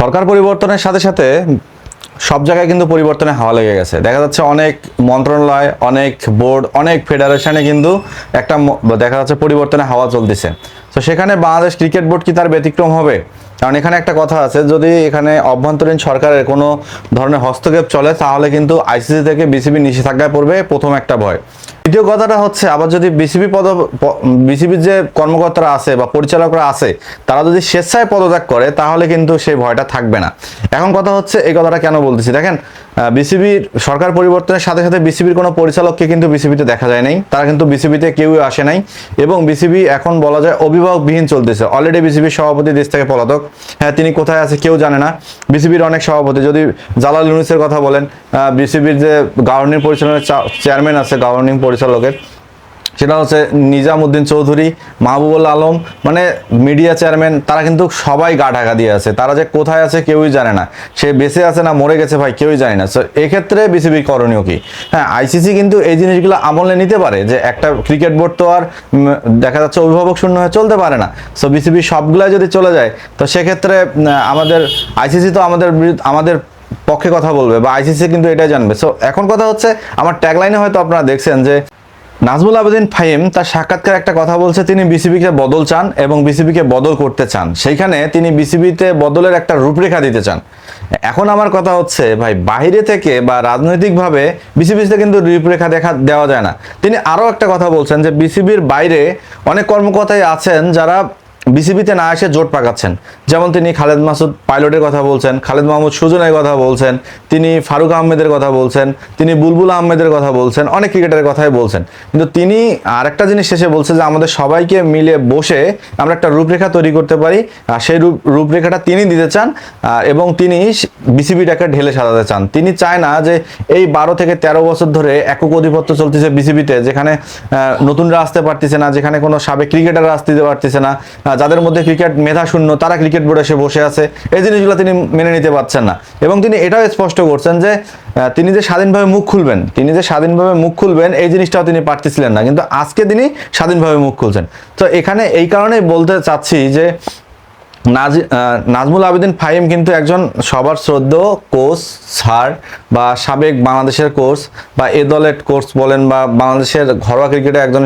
সরকার পরিবর্তনের সাথে সাথে সব জায়গায় কিন্তু পরিবর্তনে হাওয়া লেগে গেছে। দেখা যাচ্ছে অনেক মন্ত্রণালয়, অনেক বোর্ড, অনেক ফেডারেশনে কিন্তু একটা দেখা যাচ্ছে পরিবর্তনে হাওয়া চলতেছে। তো সেখানে বাংলাদেশ ক্রিকেট বোর্ড কি তার ব্যতিক্রম হবে? কারণ এখানে একটা কথা আছে, যদি এখানে অভ্যন্তরীণ সরকারের কোনো ধরনের হস্তক্ষেপ চলে, তাহলে কিন্তু আইসিসি থেকে বিসিবি নিষেধাজ্ঞায় পড়বে প্রথম একটা ভয়। দ্বিতীয় কথাটা হচ্ছে, আবার যদি বিসিবি পদ বিসিবির যে কর্মকর্তারা আছে বা পরিচালকরা আছে, তারা যদি স্বেচ্ছায় পদত্যাগ করে, তাহলে কিন্তু সেই ভয়টা থাকবে না। এখন কথা হচ্ছে, এই কথাটা কেন বলতেছি? দেখেন বিসিবির সরকার পরিবর্তনের সাথে সাথে বিসিবির কোনো পরিচালককে কিন্তু বিসিবিতে দেখা যায় নাই। তারা কিন্তু বিসিবিতে কেউই আসে নাই। এবং বিসিবি এখন বলা যায় অভিভাবকবিহীন চলতেছে। অলরেডি বিসিবির সভাপতি দেশ থেকে পলাতক। হ্যাঁ তিনি কোথায় আছে কেউ জানে না। বিসিবির অনেক সভাপতি, যদি জালাল ইউনুসের কথা বলেন বিসিবির যে গভর্নিং পরিচালনের চেয়ারম্যান আছে গভর্নিং পরিচালকের সেটা হচ্ছে নিজামুদ্দিন চৌধুরী, মাহবুবুল আলম মানে মিডিয়া চেয়ারম্যান তারা কিন্তু সবাই গা ঢাকা দিয়ে আছে। তারা যে কোথায় আছে কেউই জানে না। সে বেঁচে আছে না, মরে গেছে ভাই, কেউই জানে না। সো এক্ষেত্রে বিসিবি করণীয় কি? হ্যাঁ আইসিসি কিন্তু এই জিনিসগুলো আমলে নিতে পারে যে একটা ক্রিকেট বোর্ড তো আর দেখা যাচ্ছে অভিভাবক শূন্য হয়ে চলতে পারে না। সো বিসিবি সবগুলাই যদি চলে যায়, তো সেক্ষেত্রে আমাদের আইসিসি তো আমাদের আমাদের পক্ষে কথা বলবে বা আইসিসি কিন্তু এটাই জানবে। সো এখন কথা হচ্ছে, আমার ট্যাগলাইনে হয়তো আপনারা দেখছেন যে, নাজমুল আবেদিন ফাহিম তার সাক্ষাৎকার একটা কথা বলছে, তিনি বিসিবিকে বদল চান এবং বিসিবিকে বদল করতে চান। সেইখানে তিনি বিসিবিতে বদলের একটা রূপরেখা দিতে চান। এখন আমার কথা হচ্ছে, ভাই বাইরে থেকে বা রাজনৈতিকভাবে বিসিবিতে কিন্তু রূপরেখা দেখা দেওয়া যায় না। তিনি আরও একটা কথা বলছেন যে বিসিবির বাইরে অনেক কর্মকর্তাই আছেন যারা বিসিবিতে না এসে জোট পাকাচ্ছেন। যেমন তিনি খালেদ মাসুদ পাইলটের কথা বলছেন, খালেদ মাহমুদ সুজনের কথা বলছেন, তিনি ফারুক আহমেদের কথা বলছেন, তিনি বুলবুল আহমেদের কথা বলছেন, অনেক ক্রিকেটারের কথাই বলছেন। কিন্তু তিনি আরেকটা জিনিস শেষে বলছে যে, আমাদের সবাইকে মিলে বসে আমরা একটা রূপরেখা তৈরি করতে পারি, আর সেই রূপ, রূপরেখাটা তিনি দিতে চান এবং তিনি বিসিবিটাকে ঢেলে সাজাতে চান। তিনি চায় না যে এই বারো থেকে তেরো বছর ধরে একক অধিপত্য চলতেছে বিসিবিতে, যেখানে নতুনরা আসতে পারতেছে না, যেখানে কোনো সাবেক ক্রিকেটাররা আসতে পারতেছে না যাদের মধ্যে ক্রিকেট মেধা শূন্য, তারা ক্রিকেট বোর্ডে এসে বসে আছে। এই জিনিসগুলো তিনি মেনে নিতে পারছেন না। এবং তিনি এটাও স্পষ্ট করছেন যে তিনি যে স্বাধীনভাবে মুখ খুলবেন, তিনি যে স্বাধীনভাবে মুখ খুলবেন, এই জিনিসটাও তিনি পারতেছিলেন না। কিন্তু আজকে তিনি স্বাধীনভাবে মুখ খুলছেন। তো এখানে এই কারণেই বলতে চাচ্ছি যে নাজি নাজমুল আবেদিন ফাহিম কিন্তু একজন সবার শ্রদ্ধ কোচ, স্যার বা সাবেক বাংলাদেশের কোচ বা এ দলের কোচ বলেন বা বাংলাদেশের ঘরোয়া ক্রিকেটে একজন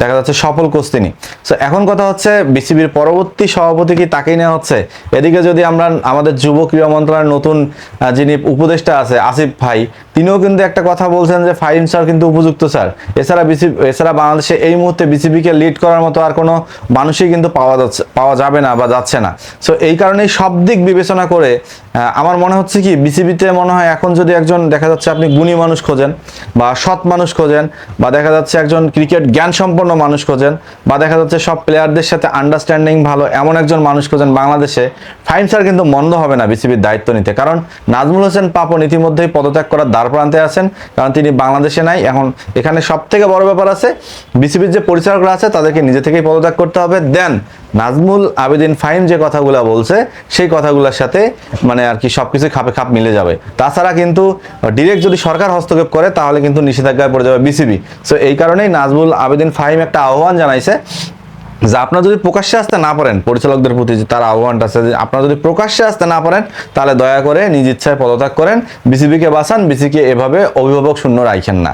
দেখা যাচ্ছে সফল কোচ তিনি। সো এখন কথা হচ্ছে বিসিবির পরবর্তী সভাপতি কি তাকেই নেওয়া হচ্ছে? এদিকে যদি আমরা আমাদের যুব ক্রীড়া মন্ত্রণালয়ের নতুন যিনি উপদেষ্টা আছে আসিফ ভাই, তিনিও কিন্তু একটা কথা বলছেন যে ফাহিম স্যার কিন্তু উপযুক্ত স্যার। এছাড়া বিসিবি এছাড়া বাংলাদেশে এই মুহূর্তে বিসিবিকে লিড করার মতো আর কোনো মানুষই কিন্তু পাওয়া যাচ্ছে, পাওয়া যাবে না বা যাচ্ছে না। সো এই কারণেই সব দিক বিবেচনা করে আমার মনে হচ্ছে কি বিসিবিতে মনে হয় এখন যদি একজন দেখা যাচ্ছে আপনি গুণী মানুষ খোঁজেন, বা সৎ মানুষ খোঁজেন, বা দেখা যাচ্ছে একজন ক্রিকেট জ্ঞান সম্পন্ন মানুষ খোঁজেন, বা দেখা যাচ্ছে সব প্লেয়ারদের সাথে আন্ডারস্ট্যান্ডিং ভালো, এমন একজন মানুষ খোঁজেন বাংলাদেশে ফাইন স্যার কিন্তু মন্দ হবে না বিসিবির দায়িত্ব নিতে। কারণ নাজমুল হোসেন পাপন ইতিমধ্যেই পদত্যাগ করার দ্বার প্রান্তে আছেন, কারণ তিনি বাংলাদেশে নাই। এখন এখানে সব থেকে বড় ব্যাপার আছে বিসিবির যে পরিচালকরা আছে, তাদেরকে নিজে থেকেই পদত্যাগ করতে হবে। দেন নাজমুল আবেদিন ফাহিম যে কথাগুলো বলছে, সেই কথাগুলোর সাথে মানে আর কি সবকিছু খাপে খাপ মিলে যাবে। তাছাড়া কিন্তু ডিরেক্ট যদি সরকার হস্তক্ষেপ করে, তাহলে কিন্তু নিষেধাজ্ঞায় পড়ে যাবে বিসিবি। সো এই কারণেই নাজমুল আবেদিন ফাহিম একটা আহ্বান জানাইছে যে আপনারা যদি প্রকাশ্যে আসতে না পারেন, পরিচালকদের প্রতি যে তার আহ্বানটা আছে যে আপনারা যদি প্রকাশ্যে আসতে না পারেন, তাহলে দয়া করে নিজ ইচ্ছায় পদত্যাগ করেন। বিসিবিকে বাঁচান বিসিকে এভাবে অভিভাবক শূন্য রাখেন না।